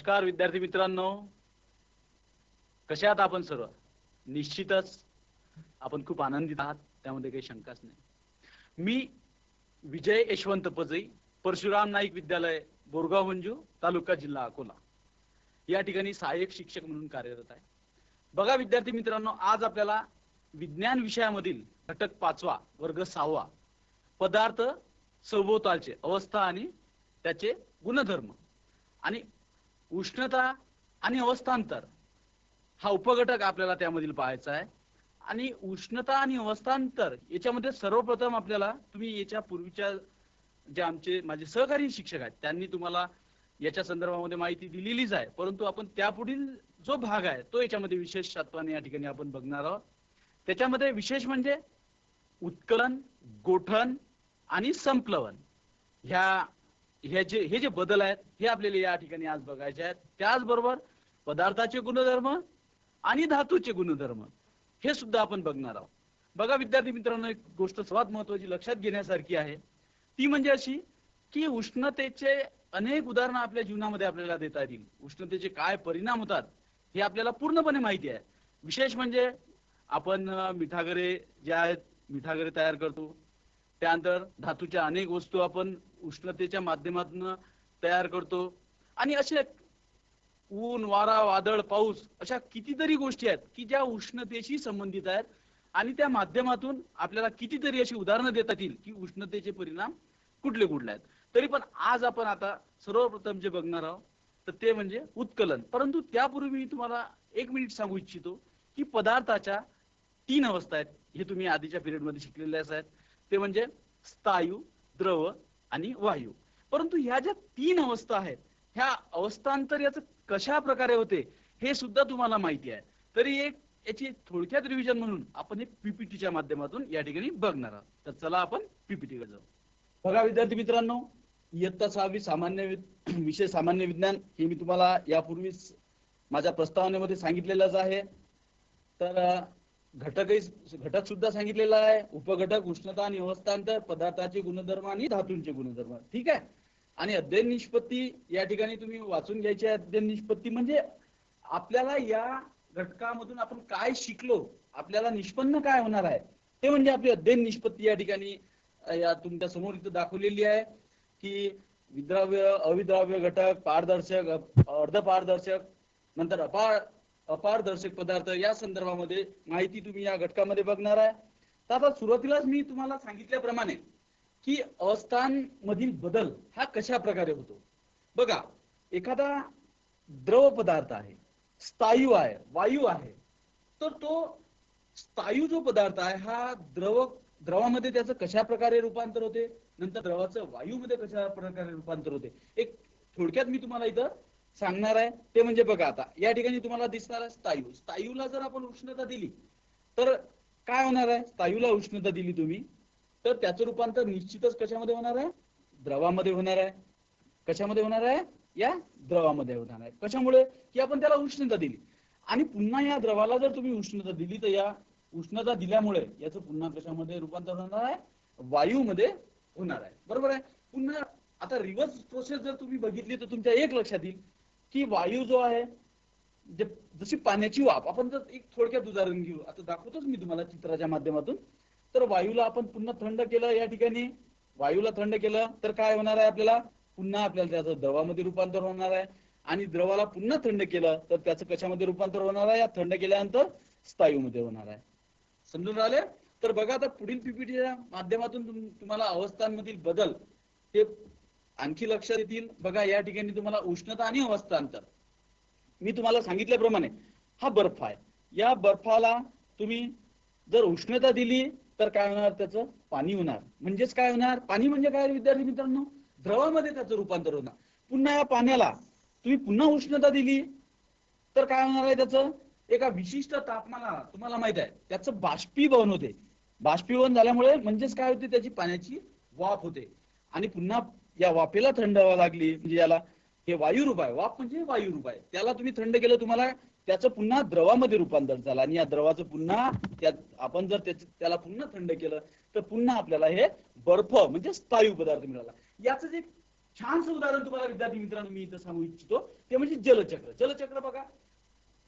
नमस्कार विद्यार्थी मित्रांनो. कसे आहात आपण सर्व? निश्चितच आपण खूप आनंदित आहात त्यामध्ये काही शंकाच नाही. मी विजय यशवंत पजई परशुराम नाईक विद्यालय बोरगाव मंजू तालुका जिल्हा अकोला. या ठिकाणी सहाय्यक शिक्षक म्हणून कार्यरत आहे. बघा विद्यार्थी मित्रांनो आज आपल्याला विज्ञान विषयामधील घटक पाचवा वर्ग सहावा पदार्थ सभोवतालचे अवस्था आणि त्याचे गुणधर्म आणि उष्णता आणि अवस्थांतर हा उपघटक आपल्याला त्यामधील पाहायचा आहे. आणि उष्णता आणि अवस्थांतर याच्यामध्ये सर्वप्रथम आपल्याला तुम्ही याच्या पूर्वीच्या जे आमचे माझे सहकारी शिक्षक आहेत त्यांनी तुम्हाला याच्या संदर्भामध्ये माहिती दिलेलीच आहे. परंतु आपण त्यापुढील जो भाग आहे तो याच्यामध्ये विशेष तत्वाने या ठिकाणी आपण बघणार आहोत. त्याच्यामध्ये विशेष म्हणजे उत्कलन गोठण आणि संप्लवन. ह्या हे जे हे जे बदल आहेत हे आपल्याला या ठिकाणी आज बघायचे आहेत. त्याचबरोबर पदार्थाचे गुणधर्म आणि धातूचे गुणधर्म हे सुद्धा आपण बघणार आहोत. बघा विद्यार्थी मित्रांनो एक गोष्ट सर्वात महत्वाची लक्षात घेण्यासारखी आहे. ती म्हणजे अशी की उष्णतेचे अनेक उदाहरणं आपल्या जीवनामध्ये आपल्याला देता येतील. उष्णतेचे काय परिणाम होतात हे आपल्याला पूर्णपणे माहिती आहे. विशेष म्हणजे आपण मिठागरे जे आहेत मिठागरे तयार करतो. त्यानंतर धातूच्या अनेक वस्तू आपण उष्णतेच्या माध्यमातून तयार करतो. आणि अशा ऊन वारा वादळ पाऊस अशा कितीतरी गोष्टी आहेत की ज्या उष्णतेशी संबंधित आहेत. आणि त्या माध्यमातून आपल्याला कितीतरी अशी उदाहरणं देतात येईल की उष्णतेचे परिणाम कुठले कुठले आहेत. तरी पण आज आपण आता सर्वप्रथम जे बघणार आहोत तर ते म्हणजे उत्कलन. परंतु त्यापूर्वी मी तुम्हाला एक मिनिट सांगू इच्छितो की पदार्थाच्या तीन अवस्था आहेत. हे तुम्ही आधीच्या पिरियडमध्ये शिकलेले असायत. आहेत ते म्हणजे स्थायू द्रव आणि वायू. परंतु ह्या ज्या तीन अवस्था आहेत ह्या अवस्थांतर याचं कशा प्रकारे होते हे सुद्धा तुम्हाला माहिती आहे. तरी एक याची थोडक्यात रिव्हिजन म्हणून आपण हे पीपीटीच्या माध्यमातून या ठिकाणी बघणार आहोत. तर चला आपण पीपीटी कडे जाऊ. बघा विद्यार्थी मित्रांनो इयत्ता सहावी सामान्य विषय सामान्य विज्ञान हे मी तुम्हाला यापूर्वीच माझ्या प्रस्तावनेमध्ये सांगितलेलंच आहे. तर घटकही घटक सुद्धा सांगितलेला आहे. उपघटक उष्णता आणि अवस्थांतर पदार्थाचे गुणधर्म आणि धातूंचे गुणधर्म. ठीक आहे? आणि अध्ययन निष्पत्ती या ठिकाणी तुम्ही वाचून घ्यायची अध्ययन निष्पत्ती म्हणजे आपल्याला या घटकामधून आपण काय शिकलो आपल्याला निष्पन्न काय होणार आहे ते म्हणजे आपली अध्ययन निष्पत्ती या ठिकाणी या तुमच्यासमोर इथं दाखवलेली आहे की विद्राव्य अविद्राव्य घटक पारदर्शक अर्धपारदर्शक नंतर अपार अपारदर्शक पदार्थ या संदर्भामध्ये माहिती तुम्ही या घटकामध्ये बघणार आहे. तर आता सुरुवातीलाच मी तुम्हाला सांगितल्याप्रमाणे की अवस्थांमधील बदल हा कशा प्रकारे होतो? बघा एखादा द्रव पदार्थ आहे स्थायू आहे वायू आहे तर तो स्थायू जो पदार्थ आहे हा द्रव द्रवामध्ये त्याचं कशा प्रकारे रूपांतर होते? नंतर द्रवाचं वायूमध्ये कशा प्रकारे रूपांतर होते? एक थोडक्यात मी तुम्हाला इथं सांगणार आहे. ते म्हणजे बघा आता या ठिकाणी तुम्हाला दिसणार आहे स्थायू. स्थायूला जर आपण उष्णता दिली तर काय होणार आहे? स्थायूला उष्णता दिली तुम्ही. तर त्याचं रूपांतर निश्चितच कशामध्ये होणार आहे? द्रवामध्ये होणार आहे. कशामध्ये होणार आहे? या द्रवामध्ये होणार आहे. कशामुळे? की आपण त्याला उष्णता दिली. आणि पुन्हा या द्रवाला जर तुम्ही उष्णता दिली तर या उष्णता दिल्यामुळे याचं पुन्हा कशामध्ये रूपांतर होणार आहे? वायूमध्ये होणार आहे. बरोबर आहे? पुन्हा आता रिव्हर्स प्रोसेस जर तुम्ही बघितली तर तुमच्या एक लक्षात येईल की वायू जो आहे जशी पाण्याची वाफ आपण जर एक थोडक्यात उदाहरण घेऊ. आता दाखवतोच मी तुम्हाला चित्राच्या माध्यमातून. तर वायूला आपण पुन्हा थंड केलं या ठिकाणी. वायूला थंड केलं तर काय होणार आहे आपल्याला? पुन्हा आपल्याला त्याचं द्रवामध्ये रूपांतर होणार आहे. आणि द्रवाला पुन्हा थंड केलं तर त्याचं कशामध्ये रूपांतर होणार आहे? या थंड केल्यानंतर स्थायूमध्ये होणार आहे. समजून राहिले? तर बघा आता पुढील पीपीटीच्या माध्यमातून तुम्हाला अवस्थांमधील बदल हे आणखी लक्षात येतील. बघा या ठिकाणी तुम्हाला उष्णता आणि अवस्थांतर. मी तुम्हाला सांगितल्याप्रमाणे हा बर्फ आहे. या बर्फाला तुम्ही जर उष्णता दिली तर काय होणार त्याचं? पाणी होणार. म्हणजेच काय होणार? पाणी म्हणजे काय विद्यार्थी मित्रांनो? द्रवामध्ये त्याचं रूपांतर होणार. पुन्हा या पाण्याला तुम्ही पुन्हा उष्णता दिली तर काय होणार आहे त्याचं? एका विशिष्ट तापमानाला तुम्हाला माहीत आहे त्याचं बाष्पीभवन होते. बाष्पीभवन झाल्यामुळे म्हणजेच काय होते? त्याची पाण्याची वाफ होते. आणि पुन्हा या वाफेला थंड हवा लागली म्हणजे याला हे वायू रूप आहे. वाफ म्हणजे वायुरूप आहे. त्याला तुम्ही थंड केलं तुम्हाला त्याचं पुन्हा द्रवामध्ये रूपांतर झालं. आणि या द्रवाचं पुन्हा त्या आपण जर त्याच- त्याला पुन्हा थंड केलं तर पुन्हा आपल्याला हे बर्फ म्हणजे स्थायू पदार्थ मिळाला. याचं जे छानसं उदाहरण तुम्हाला विद्यार्थी मित्रांनो मी इथं सांगू इच्छितो ते म्हणजे जलचक्र. जलचक्र बघा.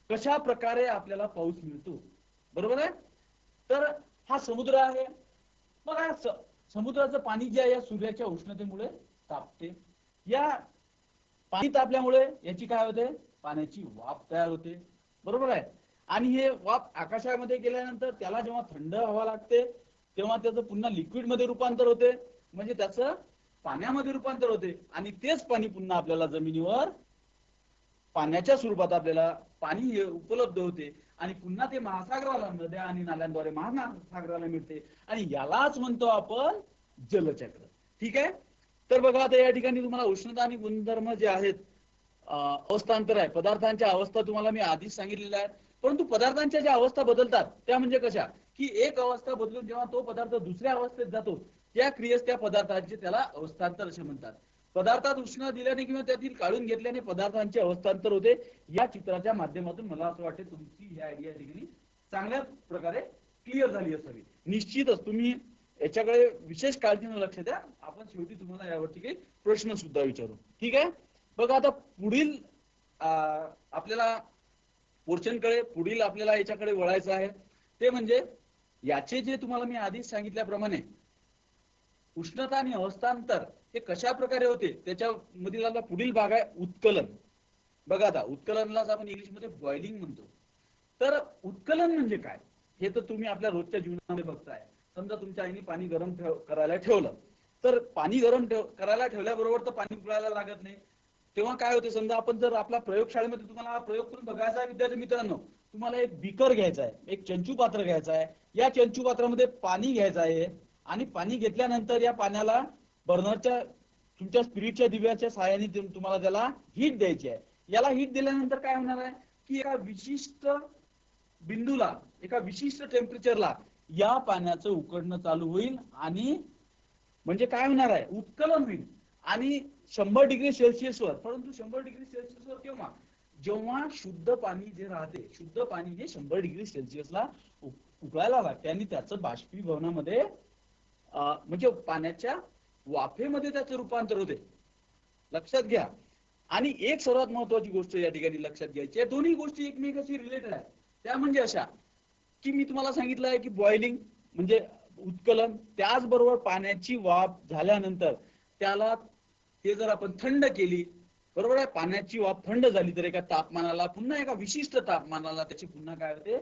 कशा प्रकारे आपल्याला पाऊस मिळतो. बरोबर आहे? तर हा समुद्र आहे. बघा समुद्राचं पाणी जे आहे या सूर्याच्या उष्णतेमुळे तापते. या पाणी तापल्यामुळे याची काय होते? पाण्याची वाफ तयार होते. बरोबर आहे? आणि हे वाफ आकाशामध्ये गेल्यानंतर त्याला जेव्हा थंड हवा लागते तेव्हा त्याचं पुन्हा लिक्विडमध्ये रूपांतर होते. म्हणजे त्याचं पाण्यामध्ये रूपांतर होते. आणि तेच पाणी पुन्हा आपल्याला जमिनीवर पाण्याच्या स्वरूपात आपल्याला पाणी हे उपलब्ध होते. आणि पुन्हा ते महासागराला नद्या आणि नाल्यांद्वारे महासागराला मिळते. आणि यालाच म्हणतो आपण जलचक्र. ठीक आहे? तर बघा आता या ठिकाणी तुम्हाला उष्णता आणि गुणधर्म जे आहेत अवस्थांतर आहे. पदार्थांच्या अवस्था तुम्हाला मी आधीच सांगितलेल्या आहेत. परंतु पदार्थांच्या ज्या अवस्था बदलतात त्या म्हणजे कशा? की एक अवस्था बदलून जेव्हा तो पदार्थ दुसऱ्या अवस्थेत जातो त्या क्रियेस त्या पदार्थांचे त्याला अवस्थांतर असे म्हणतात. पदार्थात उष्ण दिल्याने किंवा त्यातील काढून घेतल्याने पदार्थांचे अवस्थांतर होते. या चित्राच्या माध्यमातून मला असं वाटते तुमची ही आयडिया ठिकाणी चांगल्या प्रकारे क्लिअर झाली असावी निश्चितच तुम्ही याच्याकडे विशेष काळजीनं लक्ष द्या. आपण शेवटी तुम्हाला यावरती काही प्रश्न सुद्धा विचारू. ठीक आहे? बघा आता पुढील आपल्याला पोर्शनकडे पुढील आपल्याला याच्याकडे वळायचं आहे. ते म्हणजे याचे जे तुम्हाला मी आधीच सांगितल्याप्रमाणे उष्णता आणि अवस्थांतर हे कशा प्रकारे होते त्याच्यामधील आता पुढील भाग आहे उत्कलन. बघा आता उत्कलनलाच आपण इंग्लिशमध्ये बॉइलिंग म्हणतो. तर उत्कलन म्हणजे काय? हे तर तुम्ही आपल्या रोजच्या जीवनामध्ये बघताय. समजा तुमच्या आईने पाणी गरम ठेव करायला ठेवलं. तर पाणी गरम ठेव करायला ठेवल्याबरोबर तर पाणी उकळायला लागत नाही. तेव्हा काय होते समजा आपण जर आपला प्रयोगशाळेमध्ये तुम्हाला हा प्रयोग करून बघायचा आहे विद्यार्थी मित्रांनो तुम्हाला एक बिकर घ्यायचा आहे एक चंचू पात्र घ्यायचं आहे. या चंचू पात्रामध्ये पाणी घ्यायचं आहे आणि पाणी घेतल्यानंतर या पाण्याला बर्नरच्या तुमच्या स्पिरिटच्या दिव्याच्या सहाय्याने तुम्हाला त्याला हीट द्यायची आहे. याला हीट दिल्यानंतर काय होणार आहे की एका विशिष्ट बिंदूला एका विशिष्ट टेम्परेचरला या पाण्याचं उकडणं चालू होईल आणि म्हणजे काय होणार आहे? उत्कलन होईल. आणि शंभर डिग्री सेल्सिअसवर परंतु शंभर डिग्री सेल्सिअसवर केव्हा? जेव्हा शुद्ध पाणी जे राहते शुद्ध पाणी हे शंभर डिग्री सेल्सिअसला उकळायला लागते आणि त्याचं बाष्पीभवनामध्ये म्हणजे पाण्याच्या वाफेमध्ये त्याचं रूपांतर होते. लक्षात घ्या. आणि एक सर्वात महत्वाची गोष्ट या ठिकाणी लक्षात घ्यायची या दोन्ही गोष्टी एकमेकाशी रिलेटेड आहेत. त्या म्हणजे अशा की मी तुम्हाला सांगितलं आहे की बॉइलिंग म्हणजे उत्कलन त्याचबरोबर पाण्याची वाफ झाल्यानंतर त्याला ते जर आपण थंड केली बरोबर आहे? पाण्याची वाफ थंड झाली तर एका तापमानाला पुन्हा एका विशिष्ट तापमानाला त्याची पुन्हा काय होते?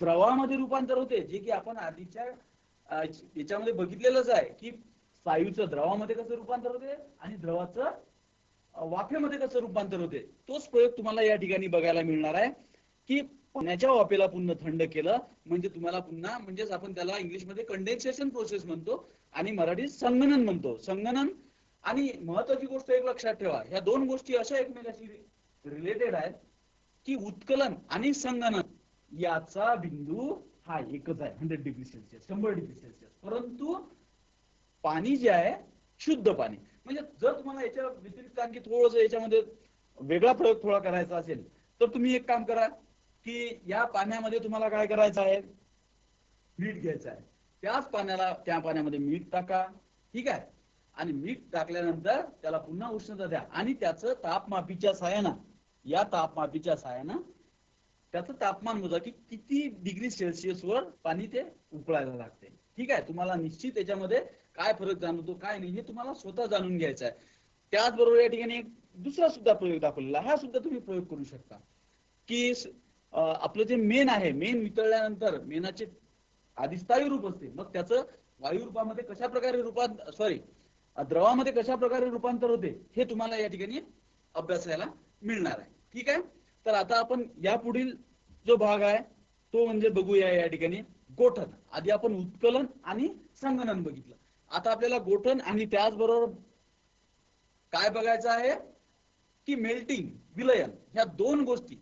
द्रवामध्ये रूपांतर होते. जे की आपण आधीच्या याच्यामध्ये बघितलेलंच आहे की वायूचं द्रवामध्ये कसं रूपांतर होते आणि द्रवाचं वाफेमध्ये कसं रूपांतर होते? तोच प्रयोग तुम्हाला या ठिकाणी बघायला मिळणार आहे की पाण्याच्या वाफेला पुन्हा थंड केलं म्हणजे तुम्हाला पुन्हा म्हणजेच आपण त्याला इंग्लिशमध्ये कंडेन्सेशन प्रोसेस म्हणतो आणि मराठीत संगणन म्हणतो. संगणन आणि महत्वाची गोष्ट एक लक्षात ठेवा ह्या दोन गोष्टी अशा एकमेकाशी रिलेटेड आहेत की उत्कलन आणि संगणन याचा बिंदू हा एकच आहे हंड्रेड डिग्री सेल्सिअस शंभर डिग्री सेल्सिअस परंतु पाणी जे आहे शुद्ध पाणी. म्हणजे जर तुम्हाला याच्या व्यतिरिक्त आणखी थोडस याच्यामध्ये वेगळा प्रयोग थोडा करायचा असेल तर तुम्ही एक काम करा की या पाण्यामध्ये तुम्हाला काय करायचं आहे? मीठ घ्यायचं आहे. त्याच पाण्याला त्या पाण्यामध्ये मीठ टाका. ठीक आहे? आणि मीठ टाकल्यानंतर त्याला पुन्हा उष्णता द्या. आणि त्याचं तापमापीच्या सहाय्यानं या तापमापीच्या सहाय्यानं त्याचं तापमान मोजा की किती डिग्री सेल्सिअस वर पाणी ते उकळायला लागते. ठीक आहे? तुम्हाला निश्चित त्याच्यामध्ये काय फरक जाणवतो काय नाही हे तुम्हाला स्वतः जाणून घ्यायचं आहे. त्याचबरोबर या ठिकाणी एक दुसरा सुद्धा प्रयोग दाखवलेला हा सुद्धा तुम्ही प्रयोग करू शकता. की आपलं जे मेन आहे मेन वितळल्यानंतर मेनाचे आधी स्थायी रूप असते. मग त्याचं वायू रूपामध्ये कशा प्रकारे रूपात सॉरी द्रवामध्ये कशा प्रकारे रूपांतर होते हे तुम्हाला या ठिकाणी अभ्यासायला मिळणार आहे. ठीक आहे? तर आता आपण या पुढील जो भाग आहे तो म्हणजे बघूया या ठिकाणी गोठण आधी आपण उत्कलन आणि संगणन बघितलं. आता आपल्याला गोठण आणि त्याचबरोबर काय बघायचं आहे? की मेल्टिंग विलयन ह्या दोन गोष्टी.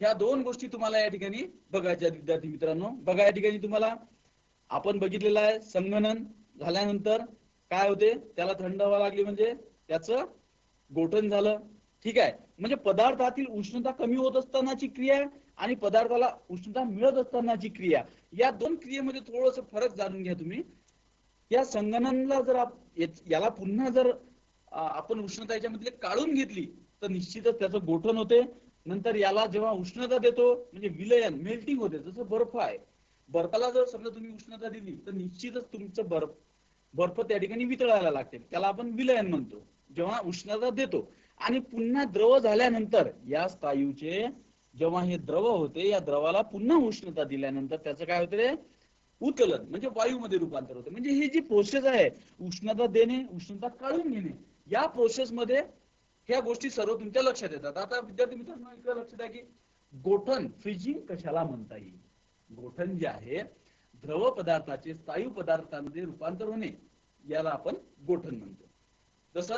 ह्या दोन गोष्टी तुम्हाला या ठिकाणी बघायच्या विद्यार्थी मित्रांनो. बघा या ठिकाणी तुम्हाला आपण बघितलेलं आहे संगणन झाल्यानंतर काय होते? त्याला थंड हवा लागली म्हणजे त्याचं गोठण झालं. ठीक आहे. म्हणजे पदार्थातील उष्णता कमी होत असतानाची क्रिया आणि पदार्थाला उष्णता मिळत असतानाची क्रिया. या दोन क्रियेमध्ये थोडस फरक जाणून घ्या तुम्ही. या संगणनला जर याला पुन्हा जर आपण उष्णता याच्यामधले काढून घेतली तर निश्चितच त्याचं गोठण होते. नंतर याला जेव्हा उष्णता देतो म्हणजे विलयन मेल्टिंग होते जसं बर्फ आहे. बर्फाला जर समजा तुम्ही उष्णता दिली तर निश्चितच तुमचं बर्फ बर्फ त्या ठिकाणी वितळायला लागते. त्याला आपण विलयन म्हणतो. जेव्हा उष्णता देतो. आणि पुन्हा द्रव झाल्यानंतर या स्थायूचे जेव्हा हे द्रव होते या द्रवाला पुन्हा उष्णता दिल्यानंतर त्याचं काय होतं उत्कलन म्हणजे वायूमध्ये रूपांतर होते. म्हणजे ही जी प्रोसेस आहे उष्णता देणे उष्णता काढून घेणे या प्रोसेस मध्ये ह्या गोष्टी सर्व तुमच्या लक्षात येतात. आता विद्यार्थी मित्रांनो इकडे लक्षात आहे की गोठण फ्रिजिंग कशाला म्हणता येईल? गोठण जे आहे द्रव पदार्थाचे स्थायू पदार्थांमध्ये रूपांतर होणे याला आपण गोठण म्हणतो. जसं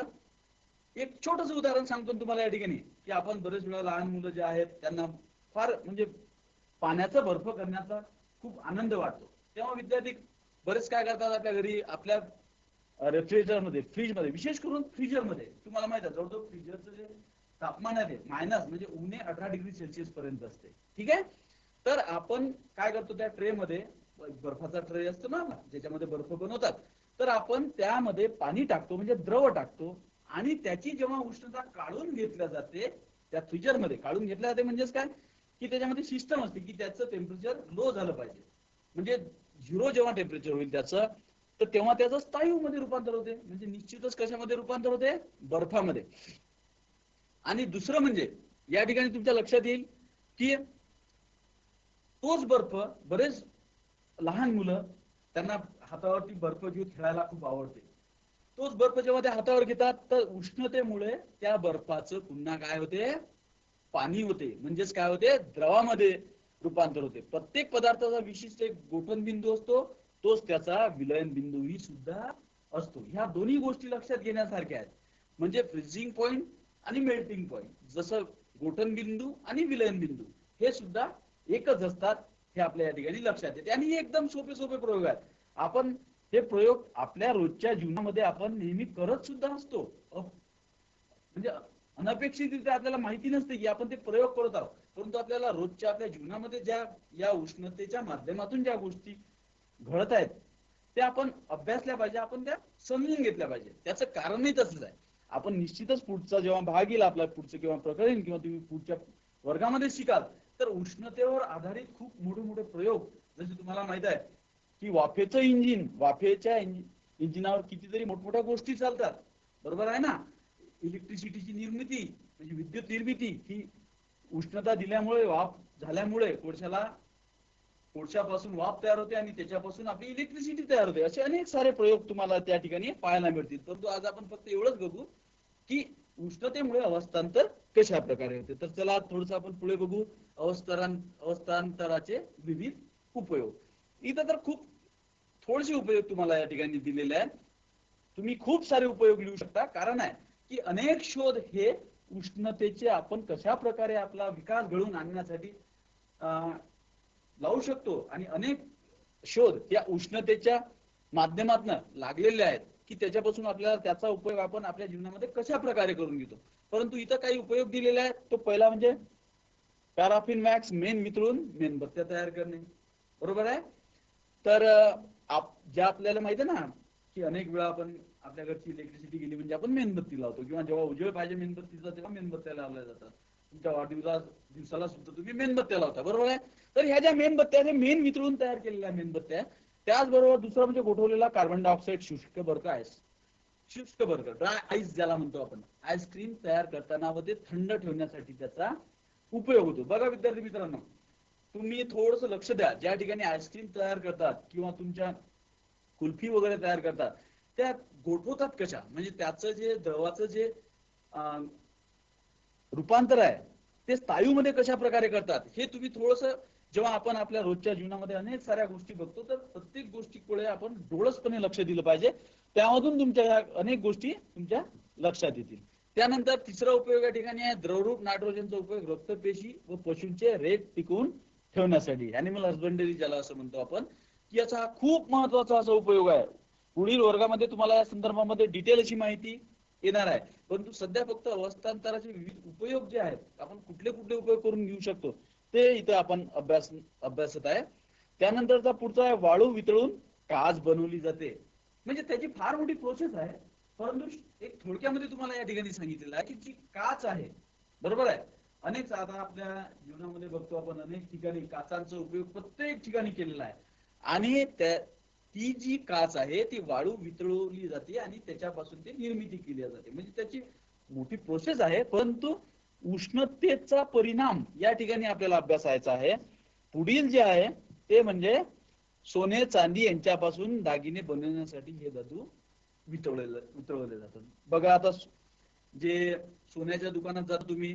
एक छोटस उदाहरण सांगतो तुम्हाला या ठिकाणी की आपण बरेच वेळा लहान मुलं जे आहेत त्यांना फार म्हणजे पाण्याचा बर्फ करण्याचा खूप आनंद वाटतो. तेव्हा विद्यार्थी बरेच काय करतात आपल्या घरी आपल्या रेफ्रिजरेटरमध्ये फ्रीजमध्ये विशेष करून फ्रीजरमध्ये तुम्हाला माहीत आहे जवळजवळ फ्रीजरचं जे तापमान आहे मायनस म्हणजे उणे अठरा डिग्री सेल्सिअस पर्यंत असते. ठीक आहे? तर आपण काय करतो त्या ट्रे मध्ये बर्फाचा ट्रे असतो ना ज्याच्यामध्ये बर्फ बनवतात. तर आपण त्यामध्ये पाणी टाकतो म्हणजे द्रव टाकतो. आणि त्याची जेव्हा उष्णता काढून घेतल्या जाते त्या फ्रीजरमध्ये काढून घेतल्या जाते म्हणजेच काय? की त्याच्यामध्ये सिस्टम असते की त्याचं टेम्परेचर लो झालं पाहिजे. म्हणजे झिरो जेव्हा टेम्परेचर होईल त्याचं तर तेव्हा त्याचं स्थायू मध्ये रूपांतर होते. म्हणजे निश्चितच कशामध्ये रूपांतर होते? बर्फामध्ये. आणि दुसरं म्हणजे या ठिकाणी तुमच्या लक्षात येईल की तोच बर्फ बरेच लहान मुलं त्यांना हातावरती बर्फ घेऊन खेळायला खूप आवडते. तोच बर्फ जेव्हा ते हातावर घेतात तर उष्णतेमुळे त्या बर्फाचं पुन्हा काय होते? पाणी होते. म्हणजेच काय होते? द्रवामध्ये रूपांतर होते. प्रत्येक पदार्थाचा विशिष्ट एक गोठण बिंदू असतो. तोच त्याचा विलयन बिंदूही सुद्धा असतो. ह्या दोन्ही गोष्टी लक्षात घेण्यासारख्या आहेत. म्हणजे फ्रिजिंग पॉइंट आणि मेल्टिंग पॉइंट जसं गोठण बिंदू आणि विलयन बिंदू. हे सुद्धा एकच असतात. हे आपल्या या ठिकाणी लक्षात येते. आणि एकदम सोपे सोपे प्रयोग आहेत. आपण हे प्रयोग आपल्या रोजच्या जीवनामध्ये आपण नेहमी करत सुद्धा असतो. म्हणजे अनपेक्षितरित्या आपल्याला माहिती नसते की आपण ते प्रयोग करत आहोत. परंतु आपल्याला रोजच्या आपल्या जीवनामध्ये ज्या या उष्णतेच्या माध्यमातून ज्या गोष्टी घडत आहेत त्या आपण अभ्यासल्या पाहिजे आपण त्या समजून घेतल्या पाहिजे. त्याचं कारणही तसंच आहे. आपण निश्चितच पुढचा जेव्हा भाग येईल आपला पुढचं किंवा प्रकरण किंवा तुम्ही पुढच्या वर्गामध्ये शिकाल तर उष्णतेवर आधारित खूप मोठे मोठे प्रयोग जसे तुम्हाला माहीत आहे की वाफेचं इंजिन वाफेच्या इंजिनावर कितीतरी मोठमोठ्या गोष्टी चालतात. बरोबर आहे ना? इलेक्ट्रिसिटीची निर्मिती म्हणजे विद्युत निर्मिती ही उष्णता दिल्यामुळे वाफ झाल्यामुळे कोळशाला कोळशापासून वाफ तयार होते आणि त्याच्यापासून आपली इलेक्ट्रिसिटी तयार होते. असे अनेक सारे प्रयोग तुम्हाला त्या ठिकाणी पाहायला मिळतील. परंतु आज आपण फक्त एवढंच बघू की उष्णतेमुळे अवस्थांतर कशा प्रकारे होते तर चला थोडस आपण पुढे बघू अवस्थान अवस्थांतराचे विविध उपयोग. इथं तर खूप थोडेसे उपयोग तुम्हाला या ठिकाणी दिलेले आहेत. तुम्ही खूप सारे उपयोग लिहू शकता. कारण आहे की अनेक शोध हे उष्णतेचे आपण कशा प्रकारे आपला विकास घडवून आणण्यासाठी लावू शकतो आणि अनेक शोध या उष्णतेच्या माध्यमातून लागलेले आहेत. की त्याच्यापासून आपल्याला त्याचा उपयोग आपण आपल्या जीवनामध्ये कशा प्रकारे करून घेतो? परंतु इथं काही उपयोग दिलेला आहे तो पहिला म्हणजे पॅराफिन मॅक्स मेन मित्रून मेणबत्त्या तयार करणे. बरोबर आहे? तर आप ज्या आपल्याला माहिती आहे ना की अनेक वेळा आपण आपल्या घरची इलेक्ट्रिसिटी गेली म्हणजे आपण मेणबत्ती लावतो. किंवा जेव्हा उजेड पाहिजे मेणबत्तीचा तेव्हा मेणबत्त्या लावल्या जातात. तुमच्या वाढदिवसा दिवसाला सुद्धा तुम्ही मेणबत्त्या लावता. बरोबर आहे? तर ह्या ज्या मेणबत्त्या आहेत, मेन वितळून तयार केलेल्या मेणबत्त्या त्याचबरोबर दुसरं म्हणजे गोठवलेला कार्बन डायऑक्साईड शुष्क बर्ग आहे शुष्क बर्ग ड्राय आईस ज्याला म्हणतो आपण. आईस्क्रीम तयार करताना व ते थंड ठेवण्यासाठी त्याचा उपयोग होतो. बघा विद्यार्थी मित्रांनो तुम्ही थोडस लक्ष द्या. ज्या ठिकाणी आईस्क्रीम तयार करतात किंवा तुमच्या कुल्फी वगैरे तयार करतात त्या गोठवतात कशा? म्हणजे त्याचं जे द्रवाचं जे रूपांतर आहे ते स्थायूमध्ये कशा प्रकारे करतात हे तुम्ही थोडस जेव्हा आपण आपल्या रोजच्या जीवनामध्ये अनेक साऱ्या गोष्टी बघतो तर प्रत्येक गोष्टीकडे आपण डोळसपणे लक्ष दिलं पाहिजे. त्यामधून तुमच्या या अनेक गोष्टी तुमच्या लक्षात येतील. त्यानंतर तिसरा उपयोग या ठिकाणी आहे द्रवरूप नायट्रोजनचा उपयोग रक्तपेशी व पशूंचे रेट टिकवून ठेवण्यासाठी. अॅनिमल हस्बंडरी ज्याला असं म्हणतो आपण की याचा खूप महत्त्वाचा असा उपयोग आहे. पुढील वर्गामध्ये तुम्हाला या संदर्भामध्ये डिटेल अशी माहिती येणार आहे. परंतु सध्या फक्त अवस्थांतराचे विविध उपयोग जे आहेत आपण कुठले कुठले उपयोग करून घेऊ शकतो ते इथं आपण अभ्यास अभ्यासत आहे. त्यानंतरचा पुढचा आहे वाळू वितळून काच बनवली जाते. म्हणजे त्याची फार मोठी प्रोसेस आहे परंतु एक थोडक्यामध्ये तुम्हाला या ठिकाणी सांगितलेलं आहे की जी काच आहे बरोबर आहे? अनेक आता आपल्या जीवनामध्ये बघतो आपण अनेक ठिकाणी काचांचा उपयोग प्रत्येक ठिकाणी केलेला आहे. आणि त्या ती जी काच आहे ती वाळू वितळवली जाते आणि त्याच्यापासून ते निर्मिती केली जाते. म्हणजे त्याची मोठी प्रोसेस आहे परंतु उष्णतेचा परिणाम या ठिकाणी आपल्याला अभ्यासायचा आहे. पुढील जे आहे ते म्हणजे सोने चांदी यांच्यापासून दागिने बनवण्यासाठी हे धातू वितळवले वितळवले जातात. बघा आता जे सोन्याच्या दुकानात जाता तुम्ही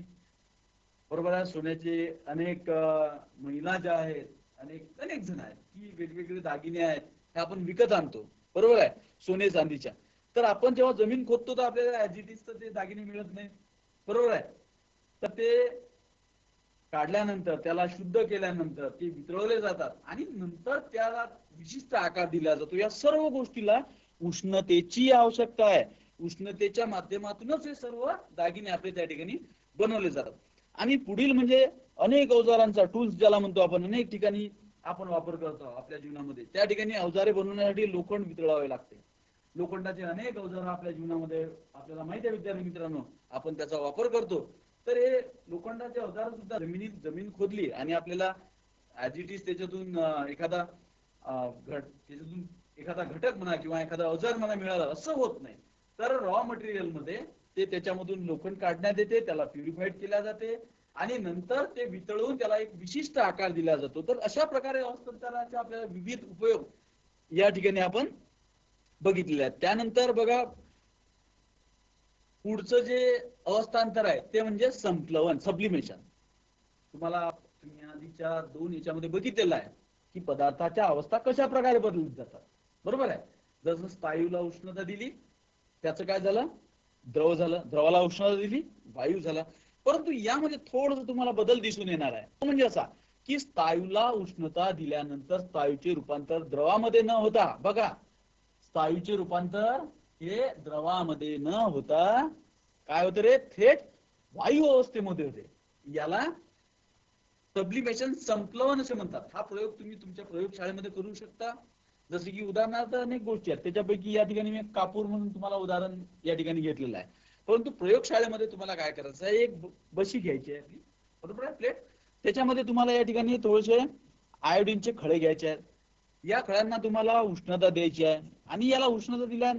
बरोबर आहे सोन्याचे अनेक महिला ज्या आहेत अनेक अनेक जण आहेत की वेगवेगळे दागिने आहेत. आपण विकत आणतो. बरोबर आहे? सोने चांदीच्या. तर आपण जेव्हा जमीन खोदतो तर आपल्याला ऍज तर ते दागिने मिळत नाही बरोबर आहे? तर ते काढल्यानंतर त्याला शुद्ध केल्यानंतर ते वितळवले जातात. आणि नंतर त्याला विशिष्ट आकार दिला जातो. या सर्व गोष्टीला उष्णतेची आवश्यकता आहे. उष्णतेच्या माध्यमातूनच हे सर्व दागिने आपले त्या ठिकाणी बनवले जातात. आणि पुढील म्हणजे अनेक अवजारांचा टूल्स ज्याला म्हणतो आपण अनेक ठिकाणी आपण वापर करतो आपल्या जीवनामध्ये. त्या ठिकाणी अवजारे बनवण्यासाठी लोखंड वितळावे लागते. लोखंडाचे अनेक अवजार आपल्या जीवनामध्ये आपल्याला माहिती आहे विद्यार्थी मित्रांनो आपण त्याचा वापर करतो. तर हे लोखंडाचे अवजार सुद्धा जमिनीत जमीन खोदली आणि आपल्याला ऍज इट इज त्याच्यातून एखादा घट त्याच्यातून एखादा घटक म्हणा किंवा एखादा अवजार मला मिळाला असं होत नाही. तर रॉ मटेरियलमध्ये ते त्याच्यामधून लोखंड काढण्यात येते त्याला प्युरिफाईड केल्या जाते. आणि नंतर ते वितळून त्याला एक विशिष्ट आकार दिला जातो. तर अशा प्रकारे हस्तांतराचे आपल्याला विविध उपयोग या ठिकाणी आपण बघितलेले आहेत. त्यानंतर बघा पुढचं जे अवस्थांतर आहे ते म्हणजे संप्लवन सप्लिमेशन तुम्हाला तुम्ही आधीच्या दोन याच्यामध्ये बघितलेलं आहे की पदार्थाच्या अवस्था कशा प्रकारे बदलत जातात. बरोबर आहे? जसं स्थायूला उष्णता दिली त्याचं काय झालं? द्रव झालं. द्रवाला उष्णता दिली वायू झाला. परंतु यामध्ये थोडस तुम्हाला बदल दिसून येणार आहे. तो म्हणजे असा की स्थायूला उष्णता दिल्यानंतर स्थायूचे रूपांतर द्रवामध्ये न होता बघा. स्थायूचे रूपांतर हे द्रवामध्ये न होता काय होतं रे? थेट वायू अवस्थेमध्ये होते. याला सब्लिमेशन संपलवन असे म्हणतात. हा प्रयोग तुम्ही तुमच्या प्रयोगशाळेमध्ये करू शकता. जसे की उदाहरणार्थ अनेक गोष्टी आहेत. त्याच्यापैकी या ठिकाणी मी कापूर म्हणून तुम्हाला उदाहरण या ठिकाणी घेतलेलं आहे. परंतु प्रयोगशाळेमध्ये तुम्हाला काय करायचं आहे? एक बशी घ्यायची आहे आपली. बरोबर आहे प्लेट? त्याच्यामध्ये तुम्हाला या ठिकाणी थोडेसे आयोडीनचे खळे घ्यायचे आहेत. या खळ्यांना तुम्हाला उष्णता द्यायची आहे. आणि याला उष्णता दिल्या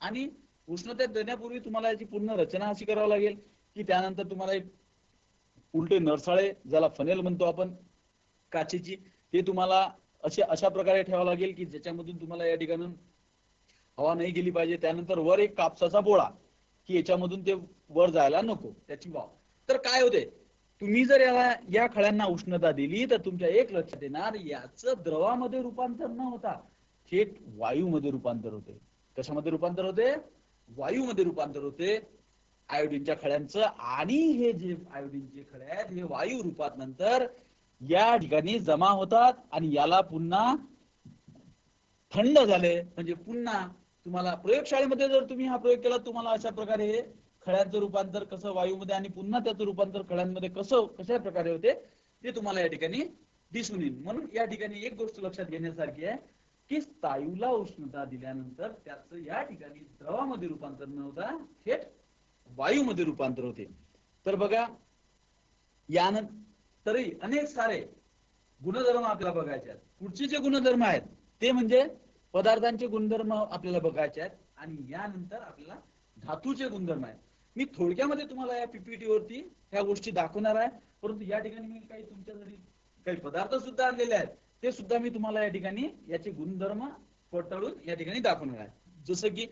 आणि उष्णता देण्यापूर्वी तुम्हाला याची पूर्ण रचना अशी करावी लागेल की त्यानंतर तुम्हाला एक उलटे नरसाळे ज्याला फनेल म्हणतो आपण काचेची ते तुम्हाला असे अशा प्रकारे ठेवावं लागेल की ज्याच्यामधून तुम्हाला या ठिकाणून हवा नाही गेली पाहिजे. त्यानंतर वर एक कापसाचा बोळा. की याच्यामधून ते वर जायला नको त्याची वाव. तर काय होते? तुम्ही जर याला या खड्यांना उष्णता दिली तर तुमच्या एक लक्षात येणार याचं द्रवामध्ये रूपांतर न होता थेट वायूमध्ये रूपांतर होते. कशामध्ये रूपांतर होते? वायूमध्ये रूपांतर होते. आयोडीनच्या खळ्यांचं आणि हे जे आयोडीनचे खडे आहेत हे वायू रूपात नंतर या ठिकाणी जमा होतात आणि याला पुन्हा थंड झाले म्हणजे पुन्हा तुम्हाला प्रयोगशाळेमध्ये जर तुम्ही हा प्रयोग केला तुम्हाला अशा प्रकारे हे खड्यांचं रूपांतर कसं वायूमध्ये आणि पुन्हा त्याचं रूपांतर खड्यांमध्ये कसं कशा प्रकारे होते ते तुम्हाला या ठिकाणी दिसून येईल. म्हणून या ठिकाणी एक गोष्ट लक्षात घेण्यासारखी आहे की स्थायूला उष्णता दिल्यानंतर त्याचं या ठिकाणी द्रवामध्ये रूपांतर न होता थेट वायूमध्ये रूपांतर होते. तर बघा यानंतरही अनेक सारे गुणधर्म आपल्याला बघायचे आहेत. पुढचे जे गुणधर्म आहेत ते म्हणजे पदार्थांचे गुणधर्म आपल्याला बघायचे आहेत आणि यानंतर आपल्याला धातूचे गुणधर्म आहेत. मी थोडक्यामध्ये तुम्हाला या पीपीटी वरती ह्या गोष्टी दाखवणार आहे. परंतु या ठिकाणी मी काही तुमच्यासाठी काही पदार्थ सुद्धा आणलेले आहेत. ते सुद्धा मी तुम्हाला या ठिकाणी याचे गुणधर्म पडताळून या ठिकाणी दाखवणार आहे. जसं की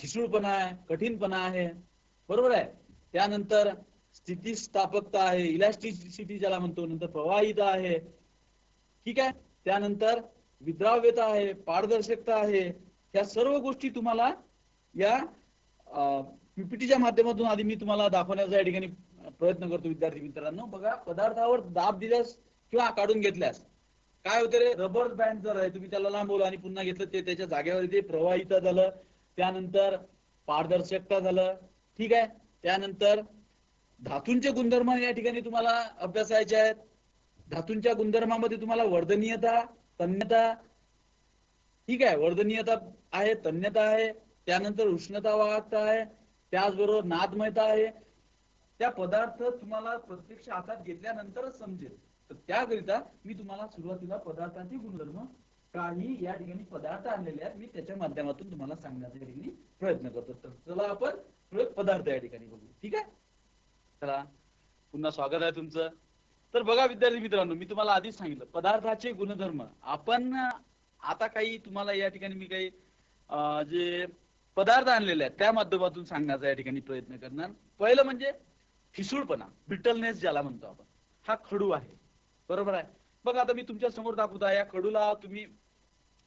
ठिसूळपणा आहे कठीणपणा आहे. बरोबर आहे? त्यानंतर स्थितीस्थापकता आहे इलॅस्टिसिटी ज्याला म्हणतो नंतर प्रवाहिता आहे. ठीक आहे? त्यानंतर विद्राव्यता आहे पारदर्शकता आहे ह्या सर्व गोष्टी तुम्हाला या पीपीटीच्या माध्यमातून आधी मी तुम्हाला दाखवण्याचा या ठिकाणी प्रयत्न करतो विद्यार्थी मित्रांनो. बघा पदार्थावर दाब दिल्यास किंवा काढून घेतल्यास काय होते रे? रबर बँड जर आहे तुम्ही त्याला लांबवलं आणि पुन्हा घेतलं ते त्याच्या जागेवर ते प्रवाहिता झालं. त्यानंतर पारदर्शकता झालं. ठीक आहे? त्यानंतर धातूंचे गुणधर्म या ठिकाणी तुम्हाला अभ्यासायचे आहेत. धातूंच्या गुणधर्मामध्ये तुम्हाला वर्धनीयता तन्यता ठीक आहे वर्धनीयता आहे तन्यता आहे त्यानंतर उष्णता वाहकता आहे त्याचबरोबर नादमयता आहे. त्या पदार्थ तुम्हाला प्रत्यक्ष हातात घेतल्यानंतरच समजेल. तर त्याकरिता मी तुम्हाला सुरुवातीला पदार्थाचे गुणधर्म काही या ठिकाणी पदार्थ आणलेले आहेत मी त्याच्या माध्यमातून तुम्हाला सांगण्याचा या ठिकाणी प्रयत्न करतो. तर चला आपण पदार्थ या ठिकाणी बघू. ठीक आहे? चला. पुन्हा स्वागत आहे तुमचं. तर बघा विद्यार्थी मित्रांनो मी तुम्हाला आधीच सांगितलं पदार्थाचे गुणधर्म. आपण आता काही तुम्हाला या ठिकाणी मी काही जे पदार्थ आणलेले आहेत त्या माध्यमातून सांगण्याचा या ठिकाणी प्रयत्न करणार. पहिलं म्हणजे ठिसूळपणा बिटलनेस ज्याला म्हणतो आपण हा खडू आहे. बरोबर आहे? बघा आता मी तुमच्यासमोर दाखवत या खडूला तुम्ही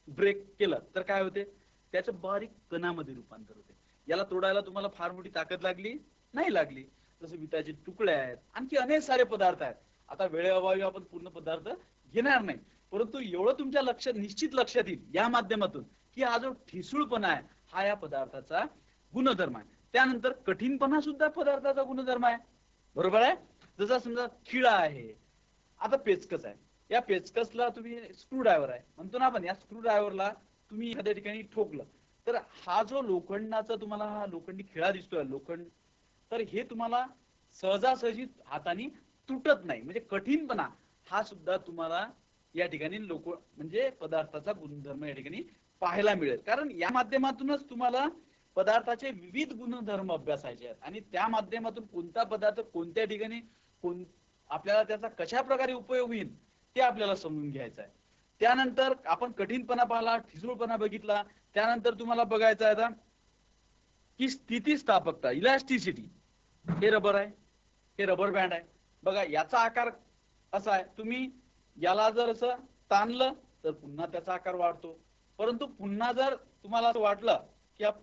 ब्रेक केलं तर काय होते? त्याचं बारीक कणामध्ये रूपांतर होते. याला तोडायला तुम्हाला फार मोठी ताकद लागली? नाही लागली. जसं विटाचे तुकडे आहेत आणखी अनेक सारे पदार्थ आहेत. आता वेळेअभावी आपण पूर्ण पदार्थ घेणार नाही. परंतु एवढं तुमच्या लक्षात निश्चित लक्षात येईल या माध्यमातून की हा जो ठिसूळपणा आहे हा या पदार्थाचा गुणधर्म आहे. त्यानंतर कठीणपणा सुद्धा पदार्थाचा गुणधर्म आहे. बरोबर आहे? जसा समजा खिळा आहे. आता पेचकस आहे. या पेचकसला तुम्ही स्क्रू ड्रायव्हर आहे. म्हणतो ना आपण या स्क्रू ड्रायव्हरला तुम्ही एखाद्या ठिकाणी ठोकलं. तर हा जो लोखंडाचा तुम्हाला हा लोखंडी खिळा दिसतोय लोखंड. तर हे तुम्हाला सहजासहजी हाताने तुटत नाही. म्हणजे कठीणपणा हा सुद्धा तुम्हाला या ठिकाणी लोक म्हणजे पदार्थाचा गुणधर्म या ठिकाणी पाहायला मिळेल. कारण या माध्यमातूनच तुम्हाला पदार्थाचे विविध गुणधर्म अभ्यासायचे आहेत. आणि त्या माध्यमातून कोणता पदार्थ कोणत्या ठिकाणी कोण आपल्याला त्याचा कशा प्रकारे उपयोग होईल ते आपल्याला समजून घ्यायचं आहे. त्यानंतर आपण कठीणपणा पाहिला ठिसूळपणा बघितला. त्यानंतर तुम्हाला बघायचं आहे आता की स्थितीस्थापकता इलास्टिसिटी हे रबर आहे. हे रबर बँड आहे. बघा याचा आकार असा आहे तुम्ही याला जर असं ताणलं तर पुन्हा त्याचा आकार वाढतो. परंतु पुन्हा जर तुम्हाला असं वाटलं की आप-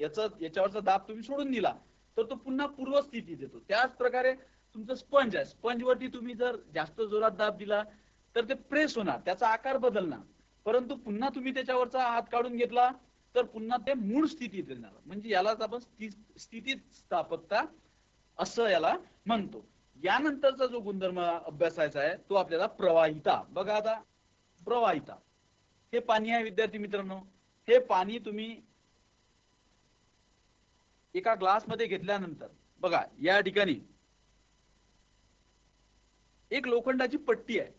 याच्यावरचा दाब तुम्ही सोडून दिला तर तो पुन्हा पूर्वस्थितीत येतो. त्याच प्रकारे तुमचं स्पंज आहे. स्पंजवरती तुम्ही जर जास्त जोरात दाब दिला तर ते प्रेस होणार त्याचा आकार बदलणार. परंतु पुन्हा तुम्ही त्याच्यावरचा हात काढून घेतला तर पुन्हा ते मूळ स्थितीत येणार. म्हणजे यालाच आपण स्थितीत स्थापकता असं याला म्हणतो. यानंतरचा जो गुणधर्म अभ्यासायचा आहे तो आपल्याला प्रवाहिता. बघा आता प्रवाहिता. हे पाणी आहे विद्यार्थी मित्रांनो. हे पाणी तुम्ही एका ग्लासमध्ये घेतल्यानंतर बघा या ठिकाणी एक लोखंडाची पट्टी आहे.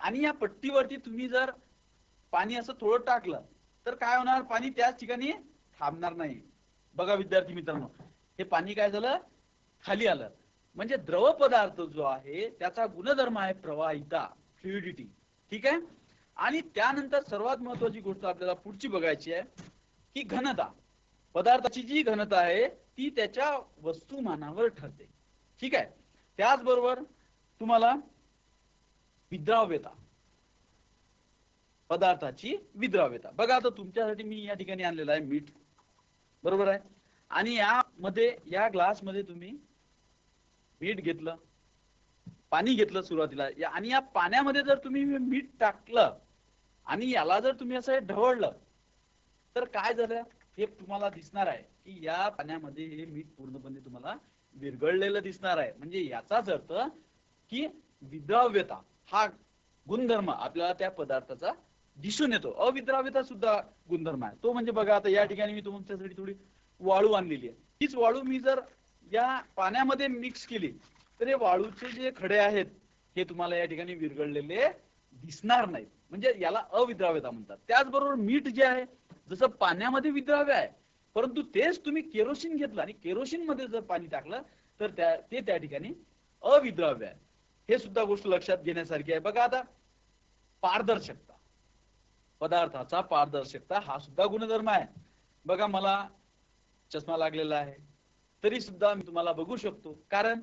आणि या पट्टीवरती तुम्ही जर पाणी असं थोडं टाकलं तर काय होणार? पाणी त्याच ठिकाणी थांबणार नाही. बघा विद्यार्थी मित्रांनो हे पाणी काय झालं? खाली आलं. म्हणजे द्रव पदार्थ जो आहे त्याचा गुणधर्म आहे प्रवाहिता फ्लुइडिटी ठीक आहे? आणि त्यानंतर सर्वात महत्वाची गोष्ट आपल्याला पुढची बघायची आहे की घनता. पदार्थाची जी घनता आहे ती त्याच्या वस्तुमानावर ठरते. ठीक आहे? त्याचबरोबर तुम्हाला विद्राव्यता. पदार्थाची विद्राव्यता. बघा आता तुमच्यासाठी मी या ठिकाणी आणलेला आहे मीठ. बरोबर आहे? आणि यामध्ये या ग्लासमध्ये तुम्ही मीठ घेतलं पाणी घेतलं सुरुवातीला. आणि या पाण्यामध्ये जर तुम्ही मीठ टाकलं आणि याला जर तुम्ही असं ढवळलं तर काय झालं? हे तुम्हाला दिसणार आहे की या पाण्यामध्ये हे मीठ पूर्णपणे तुम्हाला विरघळलेलं दिसणार आहे. म्हणजे याचाच अर्थ की विद्राव्यता हा गुणधर्म आपल्याला त्या पदार्थाचा दिसून येतो. अविद्राव्यता सुद्धा गुणधर्म आहे. तो म्हणजे बघा आता या ठिकाणी मी तुमच्यासाठी थोडी वाळू आणलेली आहे. हीच वाळू मी जर या पाण्यामध्ये मिक्स केली तर हे वाळूचे जे खडे आहेत हे तुम्हाला या ठिकाणी विरघळलेले दिसणार नाहीत. म्हणजे याला अविद्राव्यता म्हणतात. त्याचबरोबर मीठ जे आहे जसं पाण्यामध्ये विद्राव्य आहे परंतु तेच तुम्ही केरोसिन घेतलं आणि केरोसिनमध्ये जर पाणी टाकलं तर त्या ते त्या ठिकाणी अविद्राव्य आहे. हे सुद्धा गोष्ट लक्षात घेण्यासारखी आहे. बघा आता पारदर्शकता. पदार्थाचा पारदर्शकता हा सुद्धा गुणधर्म आहे. बघा मला चष्मा लागलेला आहे. तरी सुद्धा मी तुम्हाला बघू शकतो. कारण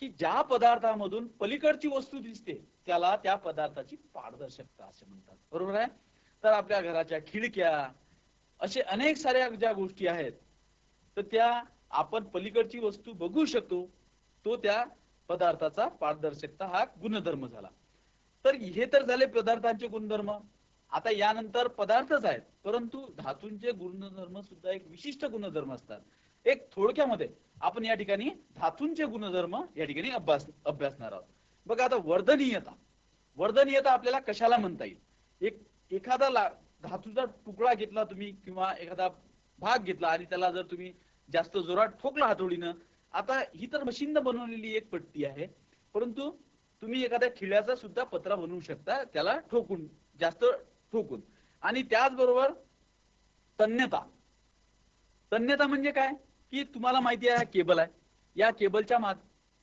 की ज्या पदार्थामधून पलीकडची वस्तू दिसते त्याला त्या पदार्थाची पारदर्शकता असे म्हणतात. बरोबर आहे? तर आपल्या घराच्या खिडक्या असे अनेक साऱ्या ज्या गोष्टी आहेत तर त्या आपण पलीकडची वस्तू बघू शकतो तो त्या पदार्थाचा पारदर्शकता हा गुणधर्म झाला. तर हे तर झाले पदार्थांचे गुणधर्म. आता यानंतर पदार्थच आहेत परंतु धातूंचे गुणधर्म सुद्धा एक विशिष्ट गुणधर्म असतात. एक थोडक्यामध्ये आपण या ठिकाणी धातूंचे गुणधर्म या ठिकाणी अभ्यास अभ्यासणार आहोत. बघा आता वर्धनीयता. वर्धनीयता आपल्याला कशाला म्हणता येईल? एक एखादा धातूचा तुकडा घेतला तुम्ही किंवा एखादा भाग घेतला आणि त्याला जर तुम्ही जास्त जोरात ठोकला हातोडीनं आता ही तर मशीन बनवलेली एक पट्टी आहे. परंतु तुम्ही एखाद्या खिळ्याचा सुद्धा पत्रा बनवू शकता त्याला ठोकून जास्त ठोकून. आणि त्याचबरोबर तन्यता. तन्यता म्हणजे काय? की तुम्हाला माहिती आहे हा केबल आहे. या केबलच्या मात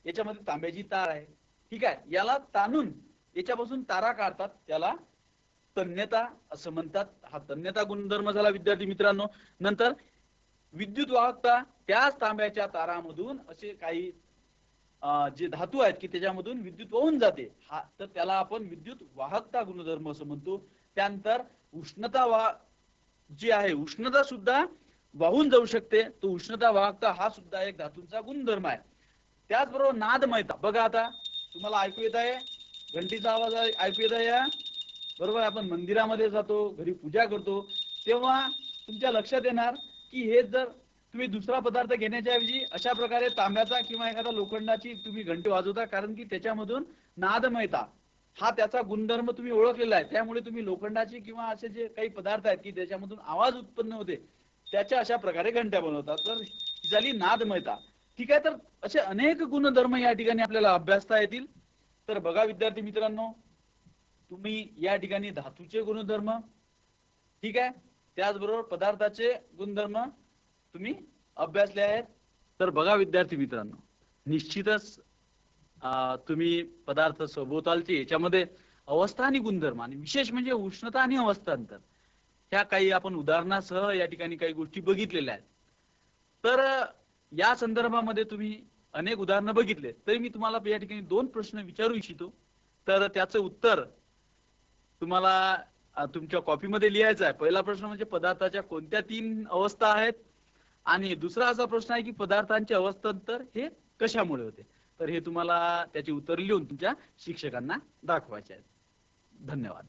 याच्यामध्ये तांब्याची तार आहे. ठीक आहे? याला ताणून याच्यापासून तारा काढतात. त्याला तन्यता असं म्हणतात. हा तन्यता गुणधर्म झाला विद्यार्थी मित्रांनो. नंतर विद्युत वाहकता त्याच तांब्याच्या तारामधून असे काही जे धातू आहेत की त्याच्यामधून विद्युत वाहून जाते. हा तर त्याला आपण विद्युत वाहकता गुणधर्म असं म्हणतो. त्यानंतर उष्णता वा जी आहे उष्णता सुद्धा वाहून जाऊ शकते. तो उष्णता वाहकता हा सुद्धा एक धातूंचा गुणधर्म आहे. त्याचबरोबर नादमयता. बघा आता तुम्हाला ऐकू येत आहे? घंटीचा आवाज ऐकू येत आहे या? बरोबर आपण मंदिरामध्ये जातो घरी पूजा करतो. तेव्हा तुमच्या लक्षात येणार की हे जर तुम्ही दुसरा पदार्थ घेण्याच्या ऐवजी अशा प्रकारे तांब्याचा किंवा एखादा लोखंडाची तुम्ही घंटी वाजवता कारण की त्याच्यामधून नादमयता हा त्याचा गुणधर्म तुम्ही ओळखलेला आहे. त्यामुळे तुम्ही लोखंडाची किंवा असे जे काही पदार्थ आहेत की त्याच्यामधून आवाज उत्पन्न होते त्याच्या अशा प्रकारे घंट्या बनवतात. तर ही झाली नादमयता ठीक आहे तर असे अनेक गुणधर्म या ठिकाणी आपल्याला अभ्यासता येतील. तर बघा विद्यार्थी मित्रांनो तुम्ही या ठिकाणी धातूचे गुणधर्म ठीक आहे त्याचबरोबर पदार्थाचे गुणधर्म तुम्ही अभ्यासले आहेत. तर बघा विद्यार्थी मित्रांनो निश्चितच अं, तुम्ही पदार्थ सभोवतालचे याच्यामध्ये अवस्था आणि गुणधर्म आणि विशेष म्हणजे उष्णता आणि अवस्थांतर. ह्या काही आपण उदाहरणासह या ठिकाणी काही गोष्टी बघितलेल्या आहेत. तर या संदर्भामध्ये तुम्ही अनेक उदाहरणं बघितले. तरी मी तुम्हाला या ठिकाणी दोन प्रश्न विचारू इच्छितो. तर त्याचं उत्तर तुम्हाला तुमच्या कॉपीमध्ये लिहायचं आहे. पहिला प्रश्न म्हणजे पदार्थाच्या कोणत्या तीन अवस्था आहेत? आणि दुसरा असा प्रश्न आहे की पदार्थांचे अवस्थांतर हे कशामुळे होते? तर हे तुम्हाला त्याची उत्तर लिहून तुमच्या शिक्षकांना दाखवायचे आहेत. धन्यवाद.